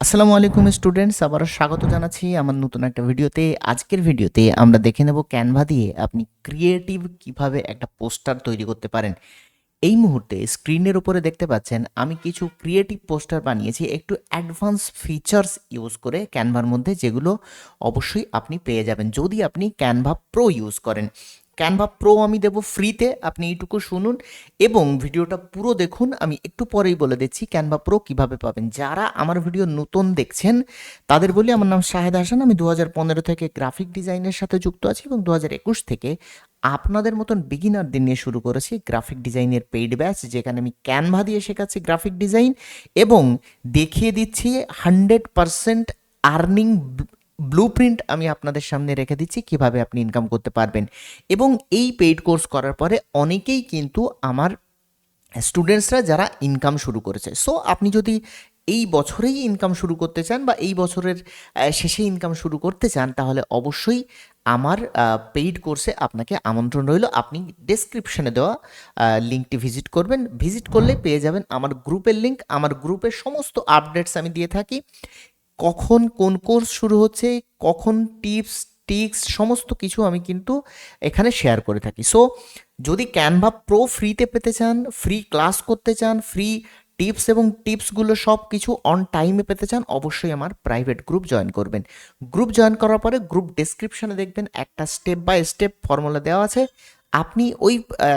আসসালামু আলাইকুম স্টুডেন্টস, আবারও স্বাগত জানাচ্ছি আমার নতুন একটা ভিডিওতে। আজকের ভিডিওতে আমরা দেখে নেব ক্যানভা দিয়ে আপনি ক্রিয়েটিভ কীভাবে একটা পোস্টার তৈরি করতে পারেন। এই মুহূর্তে স্ক্রিনের উপরে দেখতে পাচ্ছেন, আমি কিছু ক্রিয়েটিভ পোস্টার বানিয়েছি, একটু অ্যাডভান্স ফিচার্স ইউজ করে ক্যানভার মধ্যে যেগুলো অবশ্যই আপনি পেয়ে যাবেন, যদি আপনি ক্যানভা প্রো ইউজ করেন। ক্যানভা প্রো আমি দেবো ফ্রিতে আপনি এইটুকু শুনুন এবং ভিডিওটা পুরো দেখুন। আমি একটু পরেই বলে দিচ্ছি ক্যানভা প্রো কীভাবে পাবেন। যারা আমার ভিডিও নতুন দেখছেন, তাদের বলি আমার নাম শাহেদ হাসান। আমি দু হাজার পনেরো থেকে গ্রাফিক ডিজাইনের সাথে যুক্ত আছি এবং দু হাজার একুশ থেকে আপনাদের মতন বিগিনারদের নিয়ে শুরু করেছি গ্রাফিক ডিজাইনের পেইড ব্যাচ যেখানে আমি ক্যানভা দিয়ে শেখাচ্ছি গ্রাফিক ডিজাইন এবং দেখিয়ে দিচ্ছি হান্ড্রেড পারসেন্ট আর্নিং ব্লুপ্রিন্ট আমি আপনাদের সামনে রেখে দিচ্ছি কীভাবে আপনি ইনকাম করতে পারবেন। এবং এই পেইড কোর্স করার পরে অনেকেই কিন্তু আমার স্টুডেন্টসরা যারা ইনকাম শুরু করেছে। সো আপনি যদি এই বছরেই ইনকাম শুরু করতে চান বা এই বছরের শেষে ইনকাম শুরু করতে চান, তাহলে অবশ্যই আমার পেইড কোর্সে আপনাকে আমন্ত্রণ রইল। আপনি ডেসক্রিপশনে দেওয়া লিঙ্কটি ভিজিট করবেন। ভিজিট করলে পেয়ে যাবেন আমার গ্রুপের লিঙ্ক আমার গ্রুপের সমস্ত আপডেটস আমি দিয়ে থাকি। কখন কোন কোর্স শুরু হচ্ছে, কখন টিপস টিক্স সমস্ত কিছু আমি কিন্তু এখানে শেয়ার করে থাকি। সো যদি ক্যানভা প্রো ফ্রিতে পেতে চান ফ্রি ক্লাস করতে চান ফ্রি টিপস এবং টিপসগুলো সব কিছু অন টাইমে পেতে চান, অবশ্যই আমার প্রাইভেট গ্রুপ জয়েন করবেন। গ্রুপ জয়েন করার পরে গ্রুপ ডেসক্রিপশনে দেখবেন একটা স্টেপ বাই স্টেপ ফর্মুলা দেওয়া আছে। আপনি ওই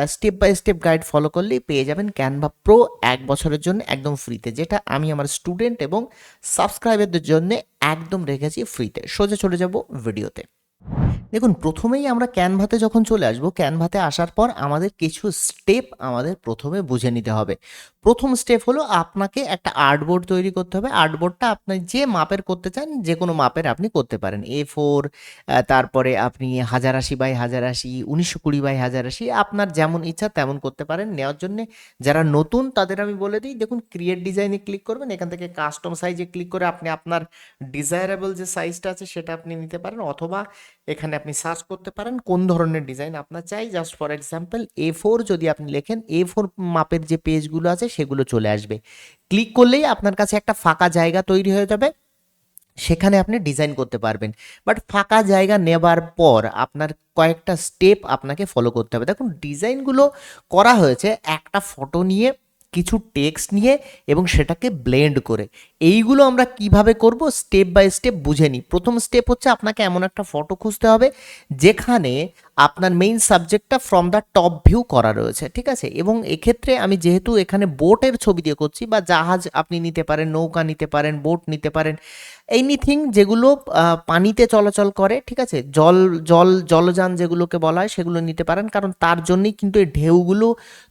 step by step guide follow করলেই পেয়ে যাবেন ক্যানভা প্রো এক বছরের জন্য একদম ফ্রিতে যেটা আমি আমার স্টুডেন্ট এবং সাবস্ক্রাইবারদের জন্য একদম রেখেছি ফ্রিতে সোজা চলে যাব ভিডিওতে দেখুন, প্রথমেই আমরা ক্যানভাতে যখন চলে আসব, ক্যানভাতে আসার পর আমাদের কিছু স্টেপ আমাদের প্রথমে বুঝে নিতে হবে। প্রথম স্টেপ হলো আপনাকে একটা আর্টবোর্ড তৈরি করতে হবে। আর্টবোর্ডটা আপনি যে মাপের করতে চান, যে কোনো মাপের আপনি করতে পারেন। এ ফোর তারপরে আপনি হাজার আশি বাই হাজার আশি, উনিশশো কুড়ি বাই হাজার আশি, আপনার যেমন ইচ্ছা তেমন করতে পারেন। নেওয়ার জন্য যারা নতুন, তাদের আমি বলে দিই, দেখুন ক্রিয়েট ডিজাইনে ক্লিক করবেন। এখান থেকে কাস্টম সাইজে ক্লিক করে আপনি আপনার ডিজায়ারেবল যে সাইজটা আছে, সেটা আপনি নিতে পারেন। অথবা এখানে আপনি সার্চ করতে পারেন কোন ধরনের ডিজাইন আপনার চাই। Just for example A four যদি আপনি লেখেন এ ফোর মাপের যে পেজগুলো আছে, সেগুলো চলে আসবে। ক্লিক করলেই আপনার কাছে একটা ফাঁকা জায়গা তৈরি হয়ে যাবে। সেখানে আপনি ডিজাইন করতে পারবেন। বাট ফাঁকা জায়গা নেবার পর আপনার কয়েকটা স্টেপ আপনাকে ফলো করতে হবে। দেখুন ডিজাইনগুলো করা হয়েছে, একটা ফটো নিয়ে কিছু টেক্সট নিয়ে এবং সেটাকে ব্লেন্ড করে। এইগুলো আমরা কীভাবে করব? স্টেপ বাই স্টেপ বুঝে নিই। প্রথম স্টেপ হচ্ছে আপনাকে এমন একটা ফটো খুঁজতে হবে, যেখানে আপনার মেইন সাবজেক্টটা ফ্রম দ্য টপ ভিউ করা রয়েছে, ঠিক আছে? এবং এক্ষেত্রে আমি যেহেতু এখানে বোটের ছবি দিয়ে করছি বা জাহাজ আপনি নিতে পারেন, নৌকা নিতে পারেন বোট নিতে পারেন এনিথিং যেগুলো পানিতে চলাচল করে, ঠিক আছে? জল জল, জলযান যেগুলোকে বলা হয় সেগুলো নিতে পারেন, কারণ তার জন্যই কিন্তু এই ঢেউগুলো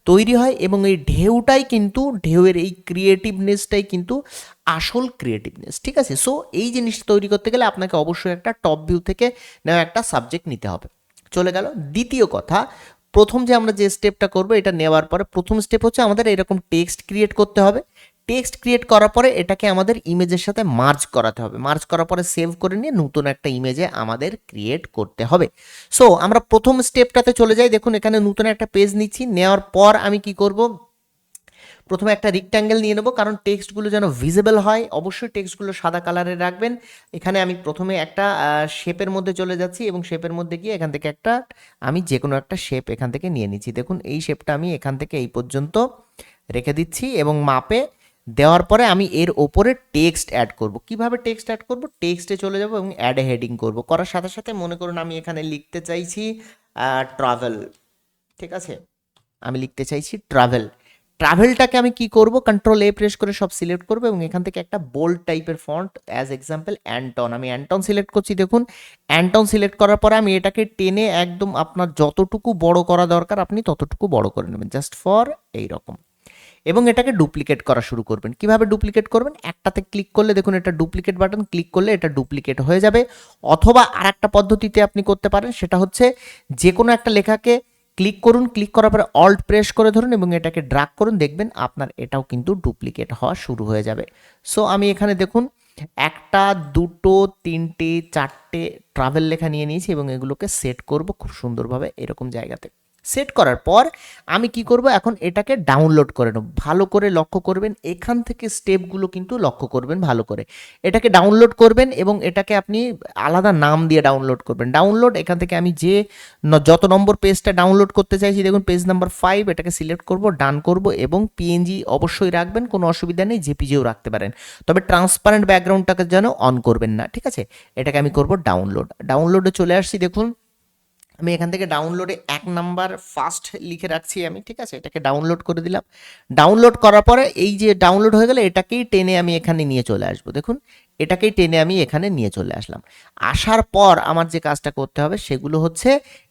তৈরি হয় এবং এই ঢেউটাই কিন্তু, ঢেউয়ের এই ক্রিয়েটিভনেসটাই কিন্তু আসল ক্রিয়েটিভনেস ঠিক আছে? সো এই জিনিসটা তৈরি করতে গেলে আপনাকে অবশ্যই একটা টপ ভিউ থেকে নেওয়া একটা সাবজেক্ট নিতে হবে। চলে গেল। দ্বিতীয় কথা, প্রথম যে আমরা যে স্টেপটা করব, এটা নেওয়ার পরে প্রথম স্টেপ হচ্ছে আমাদের এরকম টেক্সট ক্রিয়েট করতে হবে। টেক্সট ক্রিয়েট করার পরে এটাকে আমাদের ইমেজের সাথে মার্জ করাতে হবে। মার্জ করার পরে সেভ করে নিয়ে নতুন একটা ইমেজে আমাদের ক্রিয়েট করতে হবে। সো আমরা প্রথম স্টেপটাতে চলে যাই। দেখুন, এখানে নতুন একটা পেজ নিচ্ছি। নেওয়ার পর আমি কি করব? প্রথমে একটা রিক্ট্যাঙ্গেল নিয়ে নেব, কারণ টেক্সটগুলো যেন ভিজিবল হয়, অবশ্যই টেক্সটগুলো সাদা কালারে রাখবেন। এখানে আমি প্রথমে একটা শেপের মধ্যে চলে যাচ্ছি এবং শেপের মধ্যে গিয়ে এখান থেকে একটা, আমি যে কোনো একটা শেপ এখান থেকে নিয়ে নিচ্ছি। দেখুন, এই শেপটা আমি এখান থেকে এই পর্যন্ত রেখে দিচ্ছি এবং মাপে দেওয়ার পরে আমি এর ওপরে টেক্সট অ্যাড করব। কীভাবে টেক্সট অ্যাড করব? টেক্সটে চলে যাব এবং অ্যাড হেডিং করব। করার সাথে সাথে মনে করুন, আমি এখানে লিখতে চাইছি ট্রাভেল ঠিক আছে? আমি লিখতে চাইছি ট্রাভেল ট্রাভেলটাকে আমি কি করব? কন্ট্রোল এ প্রেস করে সব সিলেক্ট করব এবং এখান থেকে একটা বোল্ড টাইপের ফন্ট অ্যাজ এক্সাম্পল অ্যান্টন আমি অ্যান্টন সিলেক্ট করছি, দেখুন। অ্যান্টন সিলেক্ট করার পরে আমি এটাকে টেনে একদম আপনার যতটুকু বড় করা দরকার, আপনি ততটুকু বড় করে নেবেন। জাস্ট ফর এই রকম এবং এটাকে ডুপ্লিকেট করা শুরু করবেন। কীভাবে ডুপ্লিকেট করবেন? একটাতে ক্লিক করলে, দেখুন এটা ডুপ্লিকেট বাটন ক্লিক করলে এটা ডুপ্লিকেট হয়ে যাবে। অথবা আর একটা পদ্ধতিতে আপনি করতে পারেন, সেটা হচ্ছে যে কোনো একটা লেখাকে ক্লিক করুন, ক্লিক করার পরে অল্ট প্রেস করে ধরুন এবং এটাকে ড্রাগ করুন, দেখবেন আপনার এটাও কিন্তু ডুপ্লিকেট হওয়া শুরু হয়ে যাবে। সো আমি এখানে দেখুন, একটা, দুটো, তিনটে, চারটে ট্রাভেল লেখা নিয়ে নিয়েছি এবং এগুলোকে সেট করব খুব সুন্দরভাবে এরকম জায়গাতে। সেট করার পর আমি কি করব? এখন এটাকে ডাউনলোড করে নেব। ভালো করে লক্ষ্য করবেন, এখান থেকে স্টেপগুলো কিন্তু লক্ষ্য করবেন ভালো করে। এটাকে ডাউনলোড করবেন এবং এটাকে আপনি আলাদা নাম দিয়ে ডাউনলোড করবেন। ডাউনলোড এখান থেকে আমি যে যত নম্বর পেজটা ডাউনলোড করতে চাইছি, দেখুন পেজ নাম্বার ফাইভ এটাকে সিলেক্ট করব ডান করব এবং পিএনজি অবশ্যই রাখবেন, কোনো অসুবিধা নেই জেপিজিও রাখতে পারেন। তবে ট্রান্সপারেন্ট ব্যাকগ্রাউন্ডটাকে যেন অন করবেন না, ঠিক আছে? এটাকে আমি করব ডাউনলোড ডাউনলোডে চলে আসছি, দেখুন। আমি এখান থেকে ডাউনলোডে এক নাম্বার ফার্স্ট লিখে রাখছি আমি, ঠিক আছে? এটাকে ডাউনলোড করে দিলাম। ডাউনলোড করার পরে এই যে ডাউনলোড হয়ে গেলে, এটাকেই টেনে আমি এখানে নিয়ে চলে আসব। দেখুন, এটাকেই টেনে আমি এখানে নিয়ে চলে আসলাম। আসার পর আমার যে কাজটা করতে হবে, সেগুলো হচ্ছে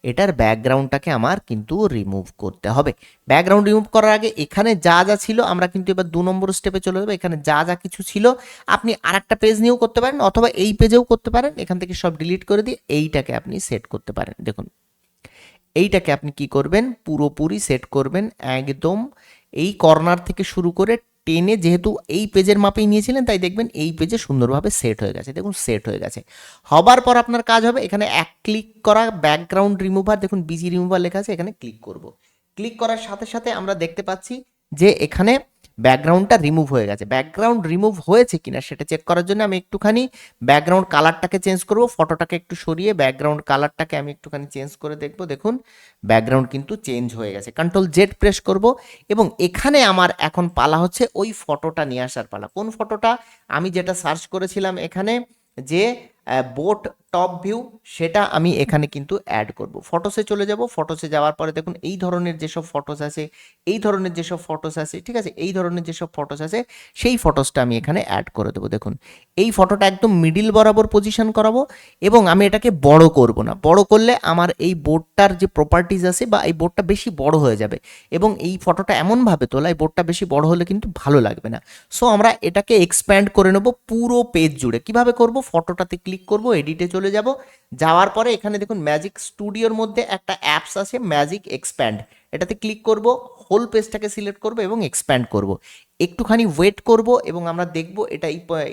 এটার ব্যাকগ্রাউন্ডটাকে আমার কিন্তু রিমুভ করতে হবে। ব্যাকগ্রাউন্ড রিমুভ করার আগে এখানে যা যা ছিল, আমরা কিন্তু এবার দু নম্বর স্টেপে চলে যাব। এখানে যা যা কিছু ছিল, আপনি আর একটা পেজ নিয়েও করতে পারেন, অথবা এই পেজেও করতে পারেন। এখান থেকে সব ডিলিট করে দিয়ে এইটাকে আপনি সেট করতে পারেন। দেখুন এইটাকে আপনি কি করবেন? পুরোপুরি সেট করবেন। একদম এই কর্নার থেকে শুরু করে টেনে যেহেতু এই পেজের মাপেই নিয়েছিলেন, তাই দেখবেন এই পেজে সুন্দরভাবে সেট হয়ে গেছে। দেখুন সেট হয়ে গেছে। হবার পর আপনার কাজ হবে, এখানে এক ক্লিক করা ব্যাকগ্রাউন্ড রিমুভার দেখুন বিজি রিমুভার লেখা আছে, এখানে ক্লিক করব। ক্লিক করার সাথে সাথে আমরা দেখতে পাচ্ছি যে এখানে ব্যাকগ্রাউন্ডটা রিমুভ হয়ে গেছে। ব্যাকগ্রাউন্ড রিমুভ হয়েছে কিনা সেটা চেক করার জন্য আমি একটুখানি ব্যাকগ্রাউন্ড কালারটাকে চেঞ্জ করব ফটোটাকে একটু সরিয়ে ব্যাকগ্রাউন্ড কালারটাকে আমি একটুখানি চেঞ্জ করে দেখব। দেখুন ব্যাকগ্রাউন্ড কিন্তু চেঞ্জ হয়ে গেছে। কন্ট্রোল জেড প্রেস করব এবং এখানে আমার এখন পালা হচ্ছে ওই ফটোটা নিয়ে আসার পালা। কোন ফটোটা আমি যেটা সার্চ করেছিলাম এখানে যে বোট টপ ভিউ সেটা আমি এখানে কিন্তু অ্যাড করব। ফটোসে চলে যাব। ফটোসে যাওয়ার পরে দেখুন, এই ধরনের যেসব ফটোস আছে, এই ধরনের যেসব ফটোস আছে, ঠিক আছে? এই ধরনের যেসব ফটোস আছে, সেই ফটোসটা আমি এখানে অ্যাড করে দেবো। দেখুন, এই ফটোটা একদম মিডিল বরাবর পজিশন করাবো এবং আমি এটাকে বড় করব না। বড় করলে আমার এই বোর্ডটার যে প্রপার্টিজ আছে বা এই বোর্ডটা বেশি বড় হয়ে যাবে এবং এই ফটোটা এমনভাবে তোলা, এই বোর্ডটা বেশি বড় হলে কিন্তু ভালো লাগবে না। সো আমরা এটাকে এক্সপ্যান্ড করে নেব পুরো পেজ জুড়ে। কীভাবে করব? ফটোটাতে ক্লিক করব এডিটে চলে যাব। যাওয়ার পরে এখানে দেখুন ম্যাজিক স্টুডিওর মধ্যে একটা অ্যাপস আছে ম্যাজিক এক্সপ্যান্ড এটাতে ক্লিক করব হোল পেজটাকে সিলেক্ট করব এবং এক্সপ্যান্ড করব। একটুখানি ওয়েট করব এবং আমরা দেখব এটা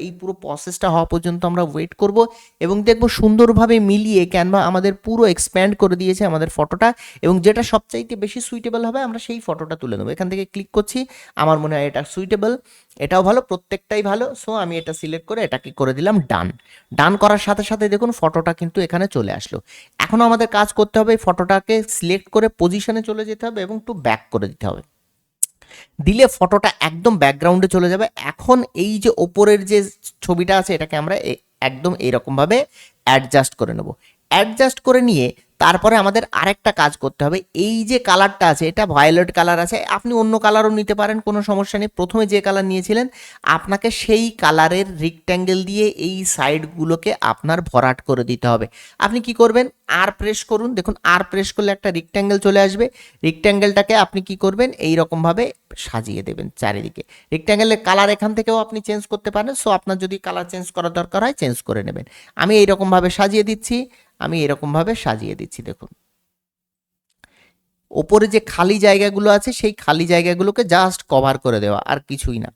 এই পুরো প্রসেসটা হওয়া পর্যন্ত আমরা ওয়েট করব এবং দেখব সুন্দরভাবে মিলিয়ে ক্যানভা আমাদের পুরো এক্সপ্যান্ড করে দিয়েছে আমাদের ফটোটা এবং যেটা সবচাইতে বেশি সুইটেবল হবে আমরা সেই ফটোটা তুলে নেব। এখান থেকে ক্লিক করছি, আমার মনে হয় এটা সুইটেবল এটাও ভালো, প্রত্যেকটাই ভালো সো আমি এটা সিলেক্ট করে এটাকে করে দিলাম ডান ডান করার সাথে সাথে দেখুন ফটোটা কিন্তু এখানে চলে আসলো। এখনও আমাদের কাজ করতে হবে ফটোটাকে সিলেক্ট করে পজিশনে চলে যেতে হবে এবং একটু ব্যাক করে দিতে হবে। দিলে ফটোটা একদম ব্যাকগ্রাউন্ডে চলে যাবে। এখন এই যে ওপরের যে ছবিটা আছে, এটাকে আমরা একদম এইরকমভাবে অ্যাডজাস্ট করে নেব। অ্যাডজাস্ট করে নিয়ে তারপরে আমাদের আরেকটা কাজ করতে হবে। এই যে কালারটা আছে, এটা ভায়োলেট কালার আছে, আপনি অন্য কালারও নিতে পারেন, কোনো সমস্যা নেই। প্রথমে যে কালার নিয়েছিলেন, আপনাকে সেই কালারের রিক্ট্যাঙ্গেল দিয়ে এই সাইডগুলোকে আপনার ভরাট করে দিতে হবে। আপনি কি করবেন? আর প্রেস করুন। দেখুন আর প্রেস করলে একটা রিক্ট্যাঙ্গেল চলে আসবে। রিক্ট্যাঙ্গেলটাকে আপনি কি করবেন? এই রকমভাবে সাজিয়ে দেবেন চারিদিকে। রেক্ট্যাঙ্গেলের কালার এখান থেকেও আপনি চেঞ্জ করতে পারেন। সো আপনার যদি কালার চেঞ্জ করার দরকার হয় চেঞ্জ করে নেবেন। আমি এইরকমভাবে সাজিয়ে দিচ্ছি। আমি এরকমভাবে সাজিয়ে দিচ্ছি, দেখুন। ওপরে যে খালি জায়গাগুলো আছে, সেই খালি জায়গাগুলোকে জাস্ট কভার করে দেওয়া, আর কিছুই না।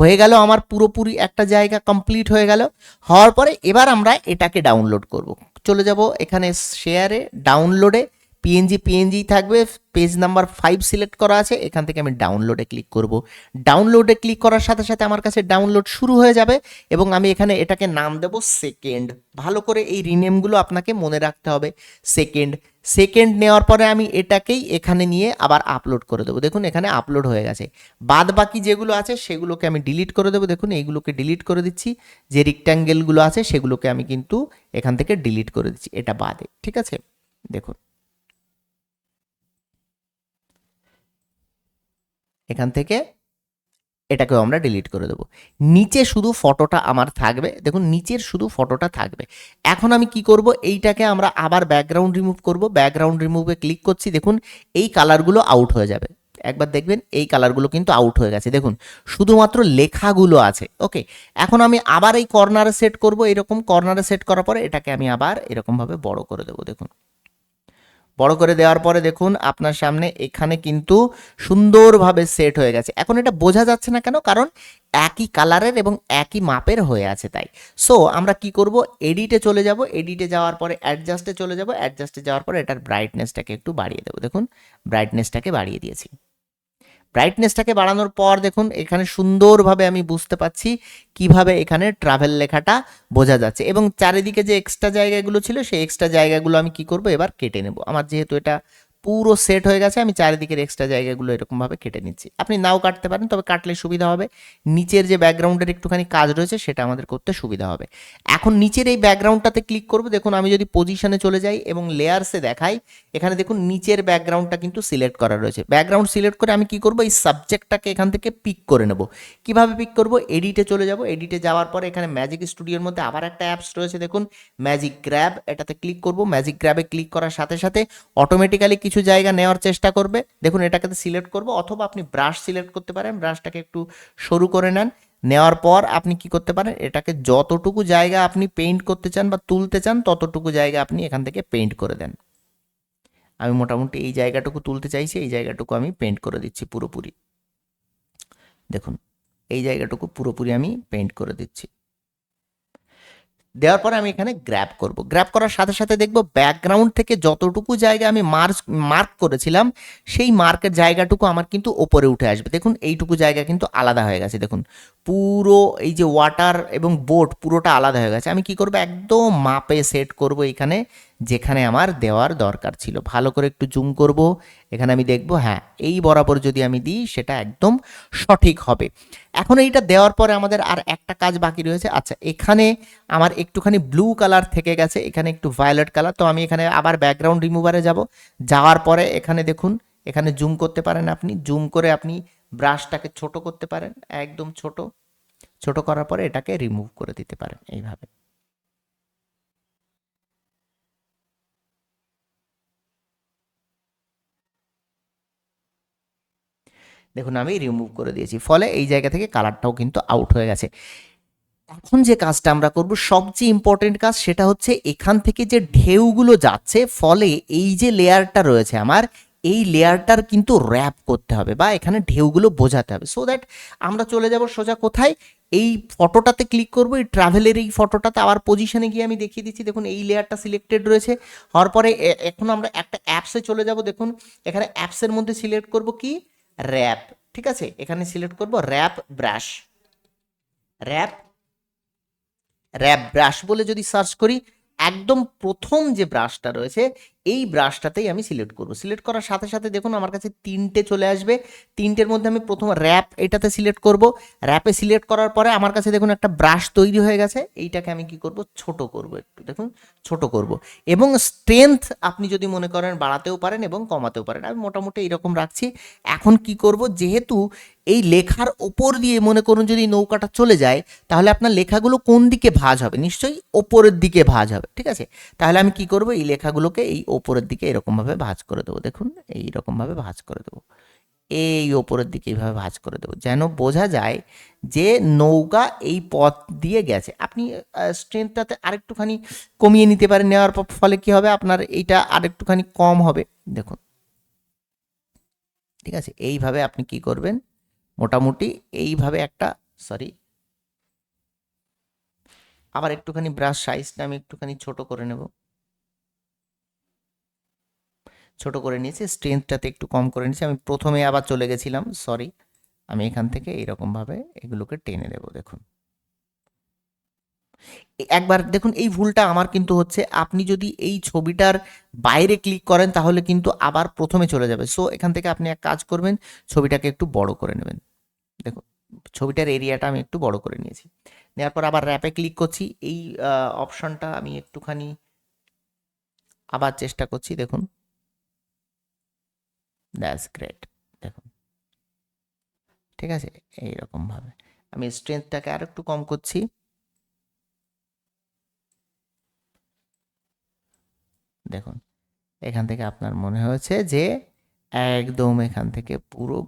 হয়ে গেল আমার পুরোপুরি একটা জায়গা কমপ্লিট হয়ে গেল। হওয়ার পরে এবার আমরা এটাকে ডাউনলোড করব। চলে যাব এখানে শেয়ারে ডাউনলোডে পিএনজি পিএনজি থাকবে পেজ নাম্বার ফাইভ সিলেক্ট করা আছে, এখান থেকে আমি ডাউনলোডে ক্লিক করব। ডাউনলোডে ক্লিক করার সাথে সাথে আমার কাছে ডাউনলোড শুরু হয়ে যাবে এবং আমি এখানে এটাকে নাম দেব সেকেন্ড ভালো করে এই রিনেমগুলো আপনাকে মনে রাখতে হবে সেকেন্ড সেকেন্ড নেওয়ার পরে আমি এটাকেই এখানে নিয়ে আবার আপলোড করে দেবো। দেখুন, এখানে আপলোড হয়ে গেছে। বাদ বাকি যেগুলো আছে, সেগুলোকে আমি ডিলিট করে দেবো। দেখুন, এইগুলোকে ডিলিট করে দিচ্ছি। যে রিক্ট্যাঙ্গেলগুলো আছে, সেগুলোকে আমি কিন্তু এখান থেকে ডিলিট করে দিচ্ছি। এটা বাদে, ঠিক আছে? দেখুন। এখান থেকে এটাকেও আমরা ডিলিট করে দেবো। নিচে শুধু ফটোটা আমার থাকবে। দেখুন, নিচের শুধু ফটোটা থাকবে। এখন আমি কি করব? এইটাকে আমরা আবার ব্যাকগ্রাউন্ড রিমুভ করব। ব্যাকগ্রাউন্ড রিমুভে ক্লিক করছি। দেখুন, এই কালারগুলো আউট হয়ে যাবে। একবার দেখবেন, এই কালারগুলো কিন্তু আউট হয়ে গেছে। দেখুন, শুধুমাত্র লেখাগুলো আছে। ওকে এখন আমি আবার এই কর্নারে সেট করব। এরকম কর্নারে সেট করার পরে এটাকে আমি আবার এরকমভাবে বড় করে দেবো। দেখুন। বড় করে দেওয়ার পরে দেখুন আপনার সামনে এখানে কিন্তু সুন্দরভাবে সেট হয়ে গেছে। এখন এটা বোঝা যাচ্ছে না কেন? কারণ একই কালারের এবং একই মাপের হয়ে আছে তাই। সো আমরা কি করব? এডিটে চলে যাব। এডিটে যাওয়ার পরে অ্যাডজাস্টে চলে যাব। অ্যাডজাস্টে যাওয়ার পরে এটার ব্রাইটনেসটাকে একটু বাড়িয়ে দেবো। দেখুন ব্রাইটনেসটাকে বাড়িয়ে দিয়েছি। ব্রাইটনেসটাকে বাড়ানোর পর দেখুন, এখানে সুন্দরভাবে আমি বুঝতে পাচ্ছি কীভাবে এখানে ট্রাভেল লেখাটা বোঝা যাচ্ছে। এবং চারিদিকে যে এক্সট্রা জায়গাগুলো ছিল, সেই এক্সট্রা জায়গাগুলো আমি কি করব? এবার কেটে নেব। আমার যেহেতু এটা পুরো সেট হয়ে গেছে, আমি চারিদিকের এক্সট্রা জায়গাগুলো এরকমভাবে কেটে নিচ্ছি। আপনি নাও কাটতে পারেন, তবে কাটলে সুবিধা হবে। নিচের যে ব্যাকগ্রাউন্ডের একটুখানি কাজ রয়েছে, সেটা আমাদের করতে সুবিধা হবে। এখন নিচের এই ব্যাকগ্রাউন্ডটাতে ক্লিক করব। দেখুন, আমি যদি পজিশনে চলে যাই এবং লেয়ার্সে দেখাই, এখানে দেখুন নিচের ব্যাকগ্রাউন্ডটা কিন্তু সিলেক্ট করা রয়েছে। ব্যাকগ্রাউন্ড সিলেক্ট করে আমি কি করব? এই সাবজেক্টটাকে এখান থেকে পিক করে নেব। কীভাবে পিক করব? এডিটে চলে যাব। এডিটে যাওয়ার পরে এখানে ম্যাজিক স্টুডিওর মধ্যে আবার একটা অ্যাপস রয়েছে। দেখুন ম্যাজিক গ্র্যাব এটাতে ক্লিক করব। ম্যাজিক গ্র্যাবে ক্লিক করার সাথে সাথে অটোমেটিক্যালি কিছু জায়গা নেওয়ার চেষ্টা করবে। দেখুন, এটাকে সিলেক্ট করব, অথবা আপনি ব্রাশ সিলেক্ট করতে পারেন ব্রাশটাকে একটু সরু করে নেন। নেওয়ার পর আপনি কি করতে পারেন, এটাকে যতটুকু জায়গা আপনি পেইন্ট করতে চান বা তুলতে চান, ততটুকু জায়গা আপনি এখান থেকে পেইন্ট করে দেন। আমি মোটামুটি এই জায়গাটুকু তুলতে চাইছি, এই জায়গাটুকু আমি পেইন্ট করে দিচ্ছি পুরোপুরি। দেখুন, এই জায়গাটুকু পুরোপুরি আমি পেইন্ট করে দিচ্ছি। দেওয়ার পরে আমি এখানে গ্র্যাপ করব। গ্র্যাব করার সাথে সাথে দেখব ব্যাকগ্রাউন্ড থেকে যতটুকু জায়গা আমি মার্ক মার্ক করেছিলাম, সেই মার্কের জায়গাটুকু আমার কিন্তু ওপরে উঠে আসবে। দেখুন, এইটুকু জায়গা কিন্তু আলাদা হয়ে গেছে। দেখুন, পুরো এই যে ওয়াটার এবং বোট পুরোটা আলাদা হয়ে গেছে। আমি কি করব? একদম মাপে সেট করব এখানে। যেখানে আমার দেওয়ার দরকার ছিল। ভালো করে একটু জুম করব। এখানে আমি দেখব হ্যাঁ এই বরাবর যদি আমি দিই, সেটা একদম সঠিক হবে। এখন এইটা দেওয়ার পরে আমাদের আর একটা কাজ বাকি রয়েছে। আচ্ছা এখানে আমার একটুখানি ব্লু কালার থেকে গেছে, এখানে একটু ভায়োলেট কালার তো আমি এখানে আবার ব্যাকগ্রাউন্ড রিমুভারে যাব। যাওয়ার পরে এখানে দেখুন, এখানে জুম করতে পারেন আপনি। জুম করে আপনি ব্রাশটাকে ছোট করতে পারেন, একদম ছোট। ছোট করার পরে এটাকে রিমুভ করে দিতে পারেন, এইভাবে। দেখুন, আমি রিমুভ করে দিয়েছি। ফলে এই জায়গা থেকে কালারটাও কিন্তু আউট হয়ে গেছে। এখন যে কাজটা আমরা করব, সবচেয়ে ইম্পর্টেন্ট কাজ সেটা হচ্ছে এখান থেকে যে ঢেউগুলো যাচ্ছে, ফলে এই যে লেয়ারটা রয়েছে আমার, এই লেয়ারটার কিন্তু র্যাপ করতে হবে বা এখানে ঢেউগুলো বোঝাতে হবে। সো দ্যাট আমরা চলে যাব সোজা কোথায়? এই ফটোটাতে ক্লিক করব, এই ট্রাভেলের এই ফটোটাতে আবার পজিশনে গিয়ে আমি দেখিয়ে দিচ্ছি। দেখুন, এই লেয়ারটা সিলেক্টেড রয়েছে। হওয়ার পরে এখন আমরা একটা অ্যাপসে চলে যাব। দেখুন, এখানে অ্যাপসের মধ্যে সিলেক্ট করব কি? র্যাপ, ঠিক আছে? এখানে সিলেক্ট করব wrap brush. Wrap wrap brush বলে যদি সার্চ করি, একদম প্রথম যে ব্রাশটা রয়েছে এই ব্রাশটাতেই আমি সিলেক্ট করব। সিলেক্ট করার সাথে সাথে দেখুন আমার কাছে তিনটে চলে আসবে। তিনটের মধ্যে আমি প্রথম র্যাপ এটাতে সিলেক্ট করব। র্যাপে সিলেক্ট করার পরে আমার কাছে দেখুন একটা ব্রাশ তৈরি হয়ে গেছে। এইটাকে আমি কি করব? ছোট করব একটু, দেখুন, ছোট করব। এবং স্ট্রেংথ আপনি যদি মনে করেন বাড়াতেও পারেন এবং কমাতেও পারেন। আমি মোটামুটি এরকম রাখছি। এখন কি করব? যেহেতু এই লেখার ওপর দিয়ে মনে করুন যদি নৌকাটা চলে যায়, তাহলে আপনার লেখাগুলো কোন দিকে ভাঁজ হবে? নিশ্চয়ই ওপরের দিকে ভাঁজ হবে, ঠিক আছে? তাহলে আমি কি করব? এই লেখাগুলোকে এই ওপরের দিকে এরকমভাবে ভাঁজ করে দেবো। দেখুন এই রকমভাবে ভাঁজ করে দেবো। এই ওপরের দিকে এইভাবে ভাঁজ করে দেবো। যেন বোঝা যায় যে নৌকা এই পথ দিয়ে গেছে। আপনি স্ট্রেংথটাতে আরেকটুখানি কমিয়ে নিতে পারেন। নেওয়ার প- ফলে কি হবে? আপনার এইটা আরেকটুখানি কম হবে। দেখুন। ঠিক আছে? এইভাবে আপনি কি করবেন? মোটামুটি এইভাবে একটা সরি আবার একটুখানি ব্রাশ সাইজটা আমি একটুখানি ছোট করে নেব। ছোট করে নিয়েছি স্ট্রেংথটাতে একটু কম করে নিয়েছি। আমি প্রথমে আবার চলে গেছিলাম সরি আমি এখান থেকে এইরকমভাবে এগুলোকে টেনে দেবো দেখুন। একবার দেখুন, এই ভুলটা আমার কিন্তু হচ্ছে, আপনি যদি এই ছবিটার বাইরে ক্লিক করেন, তাহলে কিন্তু আবার প্রথমে চলে যাবে। সো এখান থেকে আপনি এক কাজ করবেন, ছবিটাকে একটু বড় করে নেবেন। দেখুন, ছবিটার এরিয়াটা আমি একটু বড় করে নিয়েছি। নেওয়ার পর আবার র্যাপে ক্লিক করছি, এই অপশনটা আমি একটুখানি আবার চেষ্টা করছি, দেখুন। দ্যাটস গ্রেট দেখুন। ঠিক আছে? এইরকমভাবে। আমি স্ট্রেংথটাকে আর একটু কম করছি। দেখুন, এখান থেকে আপনার মনে হয়েছে যে একদম এখান থেকে পুরো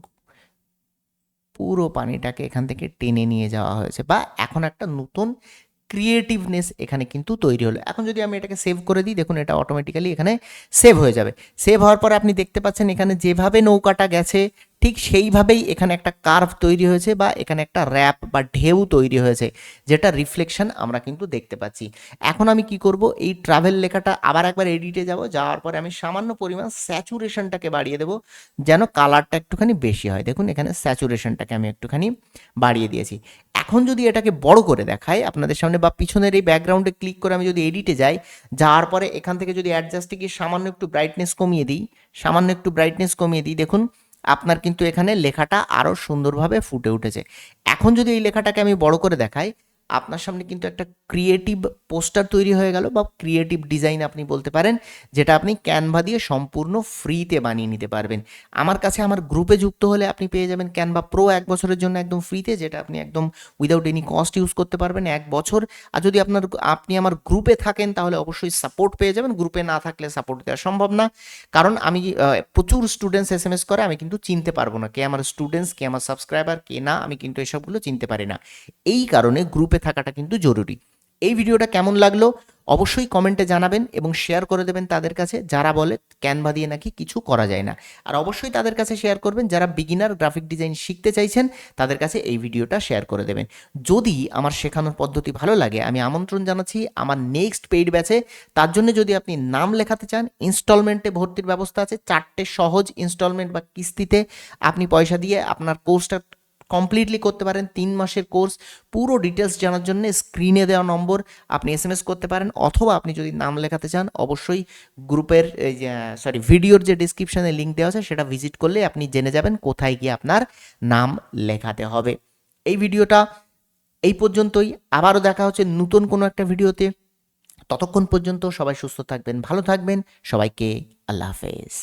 পুরো পানিটাকে এখান থেকে টেনে নিয়ে যাওয়া হয়েছে বা এখন একটা নতুন ক্রিয়েটিভনেস এখানে কিন্তু তৈরি হলো। এখন যদি আমি এটাকে সেভ করে দিই, দেখুন এটা অটোমেটিক্যালি এখানে সেভ হয়ে যাবে। সেভ হওয়ার পর আপনি দেখতে পাচ্ছেন এখানে যেভাবে নৌকাটা গেছে ঠিক সেইভাবেই এখানে একটা কার্ভ তৈরি হয়েছে বা এখানে একটা র্যাপ বা ঢেউ তৈরি হয়েছে, যেটা রিফ্লেকশন আমরা কিন্তু দেখতে পাচ্ছি। এখন আমি কি করব? এই ট্রাভেল লেখাটা আবার একবার এডিটে যাব, যাওয়ার পরে আমি সামান্য পরিমাণ স্যাচুরেশনটাকে বাড়িয়ে দেবো, যেন কালারটা একটুখানি বেশি হয়। দেখুন, এখানে স্যাচুরেশনটাকে আমি একটুখানি বাড়িয়ে দিয়েছি। এখন যদি এটাকে বড় করে দেখাই, আপনাদের সামনে বা পিছনের এই ব্যাকগ্রাউন্ডে ক্লিক করে আমি যদি এডিটে যাই, যাওয়ার পরে এখান থেকে যদি অ্যাডজাস্টে গিয়ে সামান্য একটু ব্রাইটনেস কমিয়ে দিই, সামান্য একটু ব্রাইটনেস কমিয়ে দিই, দেখুন আপনার কিন্তু এখানে লেখাটা আরও সুন্দরভাবে ফুটে উঠেছে। এখন যদি এই লেখাটাকে আমি বড় করে দেখাই আপনার সামনে কিন্তু একটা ক্রিয়েটিভ পোস্টার তৈরি হয়ে গেল বা ক্রিয়েটিভ ডিজাইন আপনি বলতে পারেন, যেটা আপনি ক্যানভা দিয়ে সম্পূর্ণ ফ্রিতে বানিয়ে নিতে পারবেন। আমার কাছে আমার গ্রুপে যুক্ত হলে আপনি পেয়ে যাবেন ক্যানভা প্রো এক বছরের জন্য একদম ফ্রিতে যেটা আপনি একদম উইদাউট এনি কস্ট ইউজ করতে পারবেন এক বছর। আর যদি আপনার আপনি আমার গ্রুপে থাকেন, তাহলে অবশ্যই সাপোর্ট পেয়ে যাবেন। গ্রুপে না থাকলে সাপোর্ট দেওয়া সম্ভব না। কারণ আমি প্রচুর স্টুডেন্টস এস এম এস করে, আমি কিন্তু চিনতে পারব না কে আমার স্টুডেন্টস কে আমার সাবস্ক্রাইবার কে না, আমি কিন্তু এসবগুলো চিনতে পারি না। এই কারণে গ্রুপে থাকাটা কিন্তু জরুরি। এই ভিডিওটা কেমন লাগল অবশ্যই কমেন্টে জানাবেন এবং শেয়ার করে দেবেন তাদের কাছে। যারা বলে ক্যানভা দিয়ে নাকি কিছু করা যায় না। আর অবশ্যই তাদের কাছে শেয়ার করবেন। যারা বিগিনার গ্রাফিক ডিজাইন শিখতে চাইছেন, তাদের কাছে এই ভিডিওটা শেয়ার করে দেবেন। যদি আমার শেখানোর পদ্ধতি ভালো লাগে, আমি আমন্ত্রণ জানাচ্ছি আমার নেক্সট পেইড ব্যাচে তার জন্য যদি আপনি নাম লেখাতে চান ইনস্টলমেন্টে ভর্তির ব্যবস্থা আছে। চারটে সহজ ইনস্টলমেন্ট বা কিস্তিতে আপনি পয়সা দিয়ে আপনার কোর্সটা কমপ্লিটলি করতে পারেন, তিন মাসের কোর্স পুরো ডিটেলস জানার জন্য স্ক্রিনে দেওয়া নম্বর, আপনি এস এম এস করতে পারেন, অথবা আপনি যদি নাম লেখাতে চান, অবশ্যই গ্রুপের সরি ভিডিওর যে ডিসক্রিপশনে লিঙ্ক দেওয়া আছে, সেটা ভিজিট করলে আপনি জেনে যাবেন কোথায় গিয়ে আপনার নাম লেখাতে হবে। এই ভিডিওটা এই পর্যন্তই, আবারও দেখা হচ্ছে নতুন কোনো একটা ভিডিওতে। ততক্ষণ পর্যন্ত সবাই সুস্থ থাকবেন, ভালো থাকবেন, সবাইকে আল্লাহ হাফেজ।